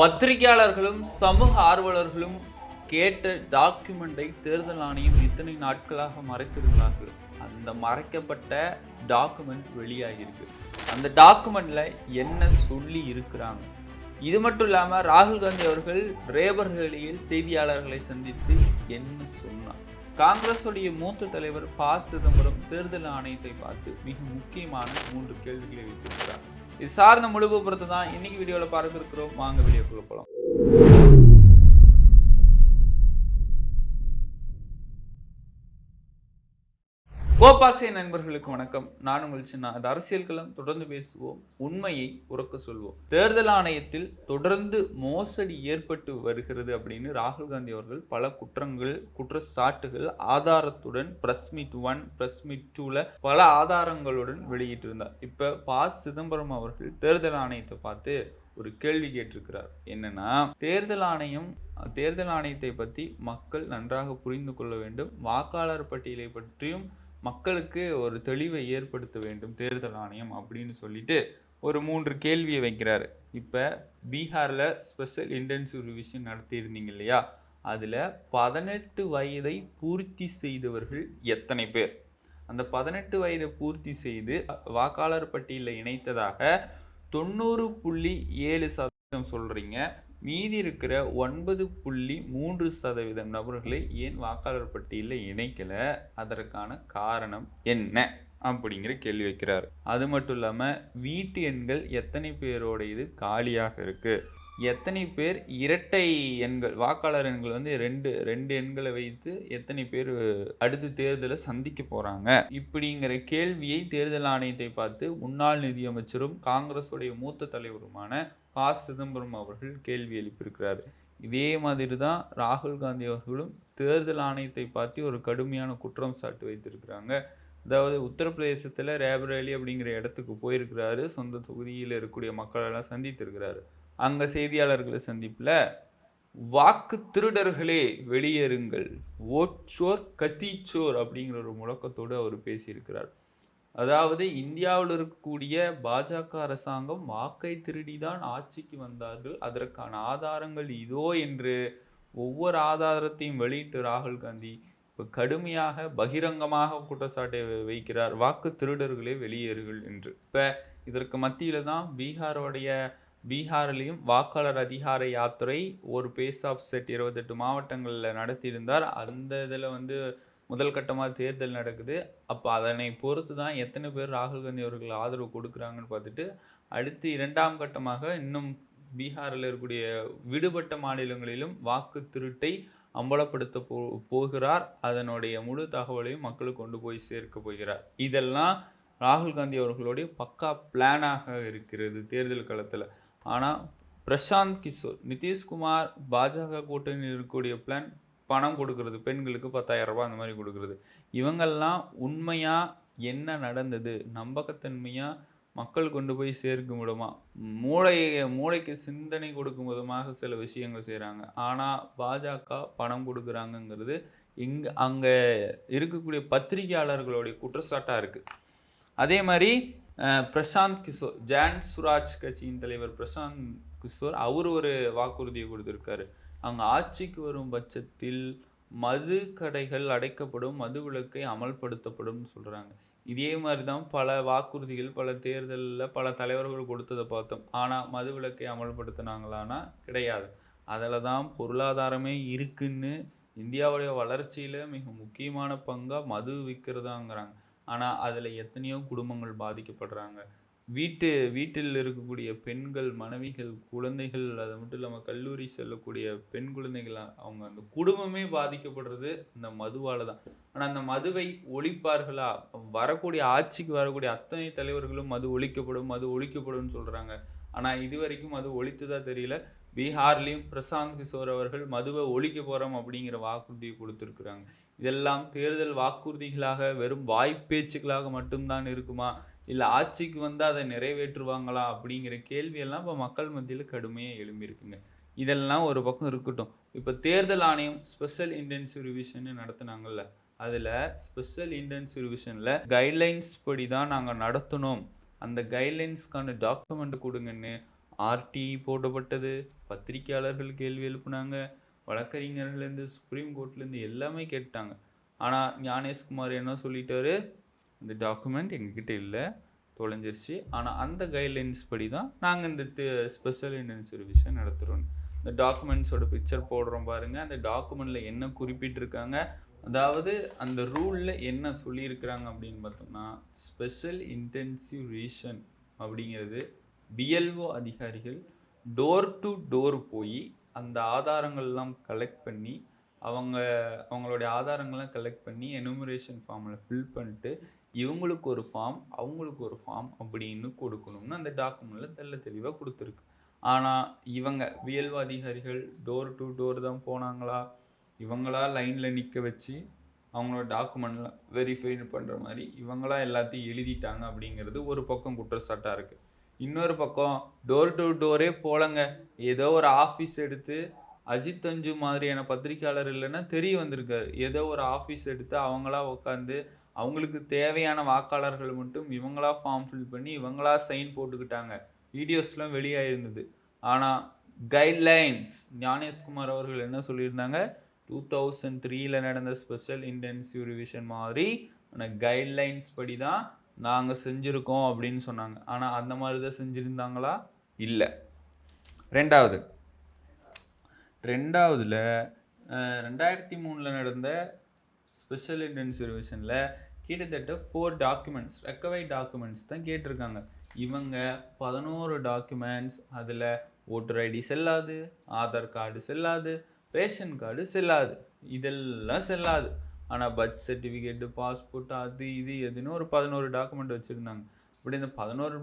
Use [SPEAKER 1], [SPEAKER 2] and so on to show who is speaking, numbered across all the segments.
[SPEAKER 1] பத்திரிகையாளர்களும் சமூக ஆர்வலர்களும் கேட்ட டாக்குமெண்டை தேர்தல் ஆணையம் இத்தனை நாட்களாக மறைத்திருந்தார்கள். அந்த மறைக்கப்பட்ட டாக்குமெண்ட் வெளியாகியிருக்கு. அந்த டாக்குமெண்ட்ல என்ன சொல்லி இருக்கிறாங்க? இது மட்டும் இல்லாமல் ராகுல் காந்தி அவர்கள் ரேபர்களில் செய்தியாளர்களை சந்தித்து என்ன சொன்னார்? காங்கிரஸுடைய மூத்த தலைவர் ப சிதம்பரம் தேர்தல் ஆணையத்தை பார்த்து மிக முக்கியமான மூன்று கேள்விகளை வைத்திருக்கிறார். இது சார்ந்த முழுப்பு விபரத்தை தான் இன்னைக்கு வீடியோவில் பார்க்க இருக்கிறோம் வாங்க வீடியோக்குள்ள போகலாம் கோபாசே நண்பர்களுக்கு வணக்கம். நான் உங்கள் சின்ன அது அரசியல் களம். தொடர்ந்து பேசுவோம். உண்மையை உறக்க சொல்வோம். தேர்தல் ஆணையத்தில் தொடர்ந்து மோசடி ஏற்பட்டு வருகிறது அப்படின்னு ராகுல் காந்தி அவர்கள் பல குற்றங்கள் குற்றச்சாட்டுகள் ஆதாரத்துடன் press meet one press meet டூல பல ஆதாரங்களுடன் வெளியிட்டிருந்தார். இப்ப ப. சிதம்பரம் அவர்கள் தேர்தல் ஆணையத்தை பார்த்து ஒரு கேள்வி கேட்டிருக்கிறார். என்னன்னா தேர்தல் ஆணையம் தேர்தல் ஆணையத்தை பற்றி மக்கள் நன்றாக புரிந்து கொள்ள வேண்டும். வாக்காளர் பட்டியலை பற்றியும் மக்களுக்கு ஒரு தெளிவை ஏற்படுத்த வேண்டும் தேர்தல் ஆணையம் அப்படின்னு சொல்லிட்டு ஒரு மூன்று கேள்வியை வைக்கிறாரு. இப்போ பீகாரில் ஸ்பெஷல் இன்டென்சிவ் ரிவிஷன் நடத்தியிருந்தீங்க இல்லையா? அதில் பதினெட்டு வயதை பூர்த்தி செய்தவர்கள் எத்தனை பேர்? அந்த பதினெட்டு வயதை பூர்த்தி செய்து வாக்காளர் பட்டியலில் இணைத்ததாக தொண்ணூறு புள்ளி ஏழு சதவீதம் சொல்கிறீங்க மீதி இருக்கிற ஒன்பது புள்ளி மூன்று சதவீதம் நபர்களை ஏன் வாக்காளர் பட்டியலில் இணைக்கல? அதற்கான காரணம் என்ன? அப்படிங்கிற கேள்வி வைக்கிறார். அது மட்டும் இல்லாமல் வீட்டு எண்கள் எத்தனை பேரோட இது காலியாக இருக்கு? எத்தனை பேர் இரட்டை எண்கள் வாக்காளர் எண்கள் வந்து ரெண்டு ரெண்டு எண்களை வைத்து எத்தனை பேர் அடுத்து தேர்தலை சந்திக்க போகிறாங்க இப்படிங்கிற கேள்வியை தேர்தல் ஆணையத்தை பார்த்து முன்னாள் நிதியமைச்சரும் காங்கிரஸுடைய மூத்த தலைவருமான ப சிதம்பரம் அவர்கள் கேள்வி எழுப்பியிருக்கிறார். இதே மாதிரி தான் ராகுல் காந்தி அவர்களும் தேர்தல் ஆணையத்தை பார்த்து ஒரு கடுமையான குற்றம் சாட்டு வைத்திருக்கிறாங்க. அதாவது உத்தரப்பிரதேசத்தில் ரேபரேலி அப்படிங்கிற இடத்துக்கு போயிருக்கிறாரு. சொந்த தொகுதியில் இருக்கக்கூடிய மக்களெல்லாம் சந்தித்திருக்கிறாரு. அங்கே செய்தியாளர்களை சந்திப்பில் வாக்கு திருடர்களே வெளியேறுங்கள். ஓட்சோர் கத்திச்சோர் அப்படிங்கிற ஒரு முழக்கத்தோடு அவர் பேசியிருக்கிறார். அதாவது இந்தியாவில் இருக்கக்கூடிய பாஜக அரசாங்கம் வாக்கை திருடி தான் ஆட்சிக்கு வந்தார்கள். அதற்கான ஆதாரங்கள் இதோ என்று ஒவ்வொரு ஆதாரத்தையும் வெளியிட்டு ராகுல் காந்தி இப்போ கடுமையாக பகிரங்கமாக குற்றச்சாட்டை வைக்கிறார். வாக்கு திருடர்களே வெளியேறுகள் என்று. இப்போ இதற்கு மத்தியில் தான் பீகாரோடைய பீகாரிலையும் வாக்காளர் அதிகார யாத்திரை ஒரு பேஸ் ஆஃப் செட் இருபத்தெட்டு மாவட்டங்களில் நடத்தியிருந்தார். அந்த இதில் வந்து முதல் கட்டமாக தேர்தல் நடக்குது. அப்போ அதனை பொறுத்து தான் எத்தனை பேர் ராகுல் காந்தி அவர்கள் ஆதரவு கொடுக்குறாங்கன்னு பார்த்துட்டு அடுத்து இரண்டாம் கட்டமாக இன்னும் பீகாரில் இருக்கக்கூடிய விடுபட்ட மாநிலங்களிலும் வாக்கு திருட்டை அம்பலப்படுத்த போ போகிறார். அதனுடைய முழு தகவலையும் மக்களுக்கு கொண்டு போய் சேர்க்க போகிறார். இதெல்லாம் ராகுல் காந்தி அவர்களுடைய பக்கா பிளானாக இருக்கிறது தேர்தல் காலத்தில் ஆனால் பிரசாந்த் கிஷோர் நிதிஷ்குமார் பாஜக கூட்டணியில் இருக்கக்கூடிய பிளான் பணம் கொடுக்கறது பெண்களுக்கு பத்தாயிரம் ரூபாய் அந்த மாதிரி கொடுக்கறது. இவங்கெல்லாம் உண்மையாக என்ன நடந்தது? நம்பகத்தன்மையாக மக்கள் கொண்டு போய் சேர்க்கும் விடுமா மூளை மூளைக்கு சிந்தனை கொடுக்கும் விதமாக சில விஷயங்கள் செய்கிறாங்க ஆனால் பாஜக பணம் கொடுக்குறாங்கங்கிறது இங்கே அங்கே இருக்கக்கூடிய பத்திரிகையாளர்களுடைய குற்றச்சாட்டாக இருக்குது அதே மாதிரி பிரசாந்த் கிஷோர் ஜான் சுராஜ் கட்சியின் தலைவர் பிரசாந்த் கிஷோர் அவர் ஒரு வாக்குறுதியை கொடுத்துருக்காரு. அங்கே ஆட்சிக்கு வரும் பட்சத்தில் மது கடைகள் அடைக்கப்படும் மது விலக்கை அமல்படுத்தப்படும் சொல்கிறாங்க இதே மாதிரி தான் பல வாக்குறுதிகள் பல தேர்தலில் பல தலைவர்கள் கொடுத்ததை பார்த்தோம். ஆனால் மது விலக்கை அமல்படுத்தினாங்களான்னா கிடையாது. அதில் தான் பொருளாதாரமே இருக்குன்னு இந்தியாவுடைய வளர்ச்சியில் மிக முக்கியமான பங்காக மது விற்கிறதாங்கிறாங்க ஆனால் அதில் எத்தனையோ குடும்பங்கள் பாதிக்கப்படுறாங்க. வீட்டு வீட்டில் இருக்கக்கூடிய பெண்கள் மனைவிகள் குழந்தைகள் அது மட்டும் இல்லாமல் கல்லூரி செல்லக்கூடிய பெண் குழந்தைகள் அவங்க அந்த குடும்பமே பாதிக்கப்படுறது இந்த மதுவால் தான். ஆனால் அந்த மதுவை ஒழிப்பார்களா? வரக்கூடிய ஆட்சிக்கு வரக்கூடிய அத்தனை தலைவர்களும் மது ஒழிக்கப்படும் மது ஒழிக்கப்படும் சொல்கிறாங்க ஆனால் இது வரைக்கும் மது ஒழித்ததா தெரியல. பீகார்லேயும் பிரசாந்த் கிஷோர் அவர்கள் மதுவை ஒழிக்க போகிறோம் அப்படிங்கிற வாக்குறுதியை கொடுத்துருக்குறாங்க. இதெல்லாம் தேர்தல் வாக்குறுதிகளாக வெறும் வாய்ப்பேச்சுக்களாக மட்டும்தான் இருக்குமா? இல்லை ஆட்சிக்கு வந்து அதை நிறைவேற்றுவாங்களா அப்படிங்கிற கேள்வியெல்லாம் இப்போ மக்கள் மத்தியில் கடுமையாக எழும்பியிருக்குங்க. இதெல்லாம் ஒரு பக்கம் இருக்கட்டும். இப்போ தேர்தல் ஆணையம் ஸ்பெஷல் இன்டென்சிவ் ரிவிஷன் நடத்துனாங்கல்ல அதில் ஸ்பெஷல் இன்டென்சிவ் ரிவிஷனில் கைட்லைன்ஸ் படி தான் நாங்கள் நடத்தினோம் அந்த கைட்லைன்ஸ்க்கான டாக்குமெண்ட் கொடுங்கன்னு ஆர்டி போடப்பட்டது. பத்திரிக்கையாளர்கள் கேள்வி எழுப்புனாங்க. வழக்கறிஞர்கள்லேருந்து சுப்ரீம் கோர்ட்லேருந்து எல்லாமே கேட்டாங்க. ஆனால் ஞானேஷ்குமார் என்ன சொல்லிட்டாரு? இந்த டாக்குமெண்ட் எங்ககிட்ட இல்லை. தொலைஞ்சிருச்சு. ஆனால் அந்த கைட்லைன்ஸ் படி தான் நாங்கள் இந்த ஸ்பெஷல் இன்டென்சிவ் ரிவிஷன் நடத்துகிறோம் இந்த டாக்குமெண்ட்ஸோட பிக்சர் போடுறோம் பாருங்கள் அந்த டாக்குமெண்ட்டில் என்ன குறிப்பிட்டிருக்காங்க? அதாவது அந்த ரூலில் என்ன சொல்லியிருக்கிறாங்க அப்படின்னு பார்த்தோம்னா ஸ்பெஷல் இன்டென்சிவ் ரீஷன் அப்படிங்கிறது பிஎல்ஓ அதிகாரிகள் டோர் டு டோர் போய் அந்த ஆதாரங்கள்லாம் கலெக்ட் பண்ணி அவங்க அவங்களுடைய ஆதாரங்கள்லாம் கலெக்ட் பண்ணி எனுமரேஷன் ஃபார்மில் ஃபில் பண்ணிட்டு இவங்களுக்கு ஒரு ஃபார்ம் அவங்களுக்கு ஒரு ஃபார்ம் அப்படின்னு கொடுக்கணும்னு அந்த டாக்குமெண்ட்டில் தெல்ல தெளிவாக கொடுத்துருக்கு. ஆனால் இவங்க வியல்வ அதிகாரிகள் டோர் டு டோர் தான் போனாங்களா? இவங்களா லைனில் நிற்க வச்சு அவங்களோட டாக்குமெண்ட்லாம் வெரிஃபை பண்ணுற மாதிரி இவங்களா எல்லாத்தையும் எழுதிட்டாங்க அப்படிங்கிறது ஒரு பக்கம் குற்றச்சாட்டாக இருக்குது இன்னொரு பக்கம் டோர் டு டோரே போலங்க. ஏதோ ஒரு ஆஃபீஸ் எடுத்து அஜித் அஞ்சு மாதிரியான பத்திரிக்கையாளர் இல்லைன்னா தெரிய வந்திருக்காரு. ஏதோ ஒரு ஆஃபீஸ் எடுத்து அவங்களா உட்காந்து அவங்களுக்கு தேவையான வாக்காளர்கள் மட்டும் இவங்களா ஃபார்ம் ஃபில் பண்ணி இவங்களா சைன் போட்டுக்கிட்டாங்க. வீடியோஸ்லாம் வெளியாயிருந்தது. ஆனால் கைட்லைன்ஸ் ஞானேஷ்குமார் அவர்கள் என்ன சொல்லியிருந்தாங்க? டூ தௌசண்ட் த்ரீல நடந்த ஸ்பெஷல் இன்டென்சிவ் ரிவிஷன் மாதிரி ஆனால் கைட்லைன்ஸ் படி தான் நாங்கள் செஞ்சுருக்கோம் அப்படின்னு சொன்னாங்க. ஆனால் அந்த மாதிரி தான் செஞ்சுருந்தாங்களா? இல்லை. ரெண்டாவது. ரெண்டாவதுல ரெண்டாயிரத்தி மூணில் நடந்த ஸ்பெஷல் இன்டென்சிவ் ரிவிஷனில் கிட்டத்தட்ட ஃபோர் டாக்குமெண்ட்ஸ் ரெக்கவை டாக்குமெண்ட்ஸ் தான் கேட்டிருக்காங்க. இவங்க பதினோரு டாக்குமெண்ட்ஸ் அதில் ஓட்டர் ஐடி செல்லாது ஆதார் கார்டு செல்லாது ரேஷன் கார்டு செல்லாது. இதெல்லாம் செல்லாது. ஆனால் பர்த் சர்டிஃபிகேட்டு பாஸ்போர்ட் அது இது எதுன்னு ஒரு பதினோரு டாக்குமெண்ட் வச்சுருந்தாங்க. இப்படி இந்த பதினோரு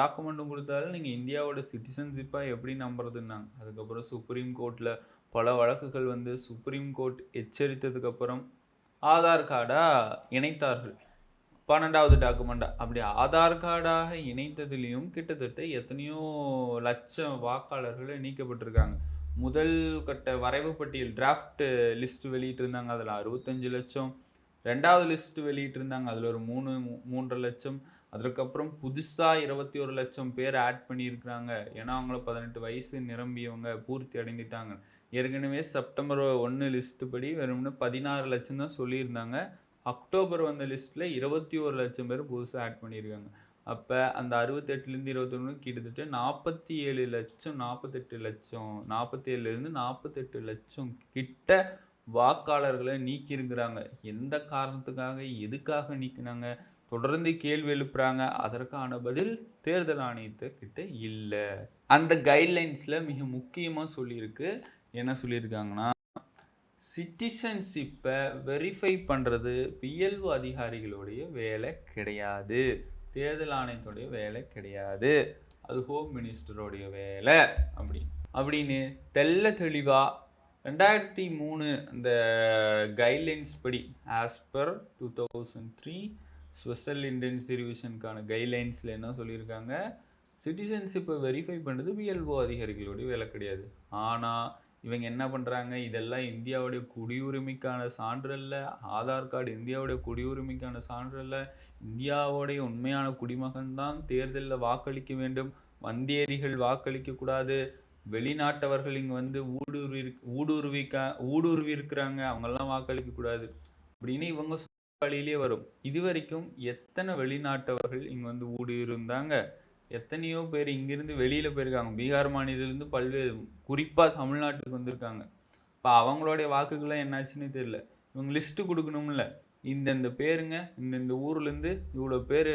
[SPEAKER 1] டாக்குமெண்ட்டும் கொடுத்தாலும் நீங்கள் இந்தியாவோட சிட்டிசன்ஷிப்பாக எப்படி நம்புறதுன்னாங்க. அதுக்கப்புறம் சுப்ரீம் கோர்ட்டில் பல வழக்குகள் வந்து சுப்ரீம் கோர்ட் எச்சரித்ததுக்கப்புறம் ஆதார் கார்டாக இணைத்தார்கள். பன்னெண்டாவது டாக்குமெண்ட்டாக அப்படி ஆதார் கார்டாக இணைத்ததுலேயும் கிட்டத்தட்ட எத்தனையோ லட்சம் வாக்காளர்கள் நீக்கப்பட்டிருக்காங்க. முதல் கட்ட வரைவு பட்டியல் டிராஃப்ட் லிஸ்ட் வெளியிட்டிருந்தாங்க அதில் அறுபத்தஞ்சு லட்சம். ரெண்டாவது லிஸ்ட் வெளியிட்டிருந்தாங்க அதில் ஒரு மூணு மூன்றரை லட்சம். அதற்கப்புறம் புதுசாக இருபத்தி ஒரு லட்சம் பேர் ஆட் பண்ணியிருக்கிறாங்க. ஏன்னா அவங்கள பதினெட்டு வயசு நிரம்பியவங்க பூர்த்தி அடைந்துட்டாங்க. ஏற்கனவே செப்டம்பர் ஒன்று லிஸ்ட் படி வெறும்னு பதினாறு லட்சம் தான் சொல்லியிருந்தாங்க. அக்டோபர் வந்த லிஸ்ட்டில் இருபத்தி ஒரு லட்சம் பேர் புதுசாக ஆட் பண்ணியிருக்காங்க. அப்போ அந்த அறுபத்தெட்டுலேருந்து இருபத்தொன்று கிட்டத்தட்ட நாற்பத்தி ஏழு லட்சம் நாற்பத்தெட்டு லட்சம் நாற்பத்தி ஏழுலேருந்து நாற்பத்தெட்டு லட்சம் கிட்ட வாக்காளர்களை நீக்கியிருக்கிறாங்க. எந்த காரணத்துக்காக எதுக்காக நீக்கினாங்க? தொடர்ந்து கேள்வி எழுப்புறாங்க. அதற்கான பதில் தேர்தல் ஆணையத்தை இல்லை. அந்த கைட்லைன்ஸில் மிக முக்கியமாக சொல்லியிருக்கு. என்ன சொல்லியிருக்காங்கன்னா சிட்டிசன்ஷிப்பை வெரிஃபை பண்ணுறது பிஎல்ஓ அதிகாரிகளுடைய வேலை கிடையாது. தேர்தல் ஆணையத்துடைய வேலை கிடையாது. அது ஹோம் மினிஸ்டருடைய வேலை அப்படி. அப்படின்னு தெள்ள தெளிவாக ரெண்டாயிரத்தி மூணு அந்த கைட்லைன்ஸ் படி as per two thousand three special intensive ரிவிஷனுக்கான கைட்லைன்ஸில் என்ன சொல்லியிருக்காங்க? சிட்டிசன்ஷிப்பை வெரிஃபை பண்ணுறது பிஎல்ஓ அதிகாரிகளுடைய வேலை கிடையாது. ஆனால் இவங்க என்ன பண்ணுறாங்க இதெல்லாம் இந்தியாவுடைய குடியுரிமைக்கான சான்று இல்லை ஆதார் கார்டு இந்தியாவுடைய குடியுரிமைக்கான சான்று அல்ல. இந்தியாவுடைய உண்மையான குடிமகன் தான் தேர்தலில் வாக்களிக்க வேண்டும். வந்தியேரிகள் வாக்களிக்கக்கூடாது வெளிநாட்டவர்கள் இங்கே வந்து ஊடுருவி ஊடுருவிக்கா ஊடுருவி இருக்கிறாங்க. அவங்கெல்லாம் வாக்களிக்கக்கூடாது அப்படின்னு இவங்க வழியிலே வரும். இது வரைக்கும் எத்தனை வெளிநாட்டவர்கள் இங்கே வந்து ஊடுருந்தாங்க எத்தனையோ பேர் இங்கிருந்து வெளியில் போயிருக்காங்க. பீகார் மாநிலத்திலிருந்து பல்வேறு குறிப்பாக தமிழ்நாட்டுக்கு வந்திருக்காங்க. இப்போ அவங்களுடைய வாக்குகள்லாம் என்னாச்சுன்னு தெரியல. இவங்க லிஸ்ட்டு கொடுக்கணும்ல. இந்தந்த பேருங்க இந்தந்த ஊர்லேருந்து இவ்வளோ பேர்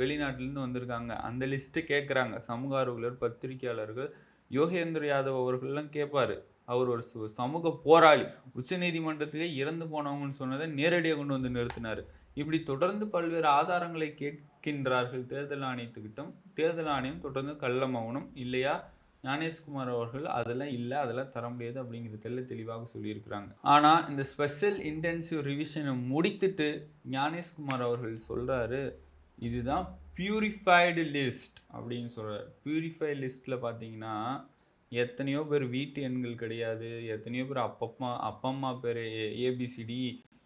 [SPEAKER 1] வெளிநாட்டிலேருந்து வந்திருக்காங்க. அந்த லிஸ்ட்டு கேட்குறாங்க. சமூக ஆர்வலர் பத்திரிகையாளர்கள் யோகேந்திர யாதவ் அவர்கள்லாம் கேட்பாரு. அவர் ஒரு சு- சமூக போராளி. உச்சநீதிமன்றத்திலே இறந்து போனவங்கன்னு சொன்னதை நேரடியாக கொண்டு வந்து நிறுத்தினார். இப்படி தொடர்ந்து பல்வேறு ஆதாரங்களை கேட்கின்றார்கள் தேர்தல் ஆணையத்துக்கிட்டும். தேர்தல் ஆணையம் தொடர்ந்து கள்ள மௌனம் இல்லையா? ஞானேஷ்குமார் அவர்கள் அதெல்லாம் இல்லை அதெல்லாம் தர முடியாது அப்படிங்கிறது தெல்ல தெளிவாக சொல்லியிருக்கிறாங்க. ஆனால் இந்த ஸ்பெஷல் இன்டென்சிவ் ரிவிஷனை முடித்துட்டு ஞானேஷ்குமார் அவர்கள் சொல்கிறாரு இதுதான் பியூரிஃபைடு லிஸ்ட் அப்படின்னு சொல்கிறார் பியூரிஃபைடு லிஸ்ட்டில் பார்த்தீங்கன்னா எத்தனையோ பேர் வீட்டு எண்கள் கிடையாது. எத்தனையோ பேர் அப்பப்பா அப்பா அம்மா பேர் ஏபிசிடி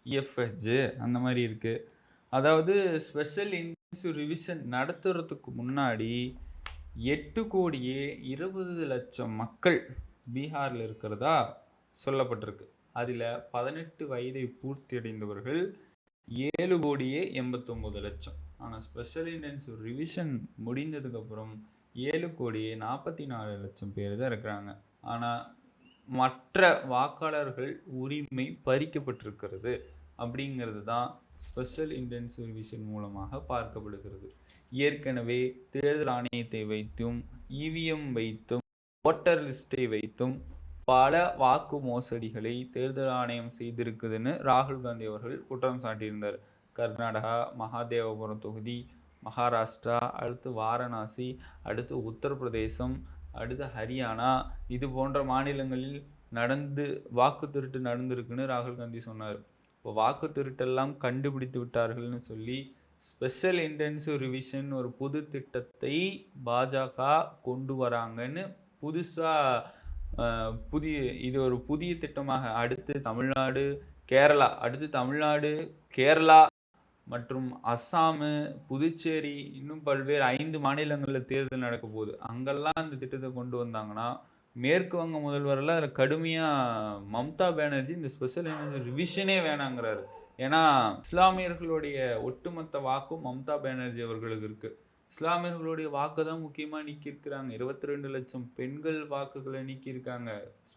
[SPEAKER 1] இஎஃப்ஹெச் அந்த மாதிரி இருக்குது அதாவது ஸ்பெஷல் இன்டென்சிவ் ரிவிஷன் நடத்துறதுக்கு முன்னாடி எட்டு கோடியே இருபது லட்சம் மக்கள் பீகாரில் இருக்கிறதா சொல்லப்பட்டிருக்கு. அதில் பதினெட்டு வயதை பூர்த்தி அடைந்தவர்கள் ஏழு கோடியே எண்பத்தொம்போது லட்சம். ஆனால் ஸ்பெஷல் இன்டென்சிவ் ரிவிஷன் முடிந்ததுக்கப்புறம் ஏழு கோடியே நாற்பத்தி நாலு லட்சம் பேர் தான் இருக்கிறாங்க. ஆனால் மற்ற வாக்காளர்கள் உரிமை பறிக்கப்பட்டிருக்கிறது அப்படிங்கிறது தான் ஸ்பெஷல் இன்டென்சிவ் ரிவிஷன் மூலமாக பார்க்கப்படுகிறது. ஏற்கனவே தேர்தல் ஆணையத்தை வைத்தும் இவிஎம் வைத்தும் ஓட்டர் லிஸ்ட்டை வைத்தும் பல வாக்கு மோசடிகளை தேர்தல் ஆணையம் செய்திருக்குதுன்னு ராகுல் காந்தி அவர்கள் குற்றம் சாட்டியிருந்தார். கர்நாடகா மகாதேவபுரம் தொகுதி மகாராஷ்டிரா அடுத்து வாரணாசி அடுத்து உத்தரப்பிரதேசம் அடுத்து ஹரியானா. இது போன்ற மாநிலங்களில் நடந்து வாக்கு திருட்டு நடந்திருக்குன்னு ராகுல் காந்தி சொன்னார். இப்போ வாக்கு திருட்டெல்லாம் கண்டுபிடித்து விட்டார்கள்னு சொல்லி ஸ்பெஷல் இன்டென்சிவ் ரிவிஷன் ஒரு புது திட்டத்தை பாஜக கொண்டு வராங்கன்னு புதுசாக புதிய இது ஒரு புதிய திட்டமாக அடுத்து தமிழ்நாடு கேரளா அடுத்து தமிழ்நாடு கேரளா மற்றும் அஸ்ஸாமு புதுச்சேரி இன்னும் பல்வேறு ஐந்து மாநிலங்களில் தேர்தல் நடக்க போகுது அங்கெல்லாம் இந்த திட்டத்தை கொண்டு வந்தாங்கன்னா மேற்கு வங்க முதல்வரெல்லாம் அதில் கடுமையாக மம்தா பானர்ஜி இந்த ஸ்பெஷல் ரிவிஷனே வேணாங்கிறாரு. ஏன்னா இஸ்லாமியர்களுடைய ஒட்டுமொத்த வாக்கும் மம்தா பானர்ஜி அவர்களுக்கு இருக்குது இஸ்லாமியர்களுடைய வாக்கு தான் முக்கியமாக நீக்கியிருக்கிறாங்க. இருபத்தி ரெண்டு லட்சம் பெண்கள் வாக்குகளை நீக்கியிருக்காங்க.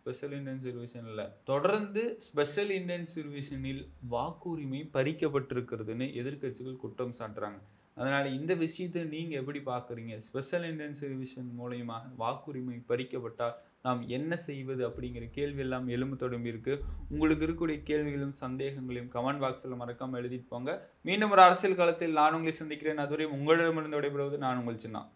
[SPEAKER 1] ஸ்பெஷல் இந்தியன் ரிவிஷனில் தொடர்ந்து ஸ்பெஷல் இந்தியன் ரிவிஷனில் வாக்குரிமை பறிக்கப்பட்டிருக்கிறதுன்னு எதிர்க்கட்சிகள் குற்றம் சாட்டுறாங்க. அதனால் இந்த விஷயத்தை நீங்கள் எப்படி பார்க்குறீங்க? ஸ்பெஷல் இந்தியன் ரிவிஷன் மூலயமாக வாக்குரிமை பறிக்கப்பட்டால் நாம் என்ன செய்வது அப்படிங்கிற கேள்வி எல்லாம் எலும்பு தொடங்கி இருக்கு. உங்களுக்கு இருக்கக்கூடிய கேள்விகளும் சந்தேகங்களையும் கமெண்ட் பாக்ஸில் மறக்காமல் எழுதிட்டு போங்க. மீண்டும் ஒரு அரசியல் காலத்தில் நான் உங்களை சந்திக்கிறேன். அதுவரை உங்களிடமிருந்து விடைபெறுவது நான் உங்கள் சின்ன.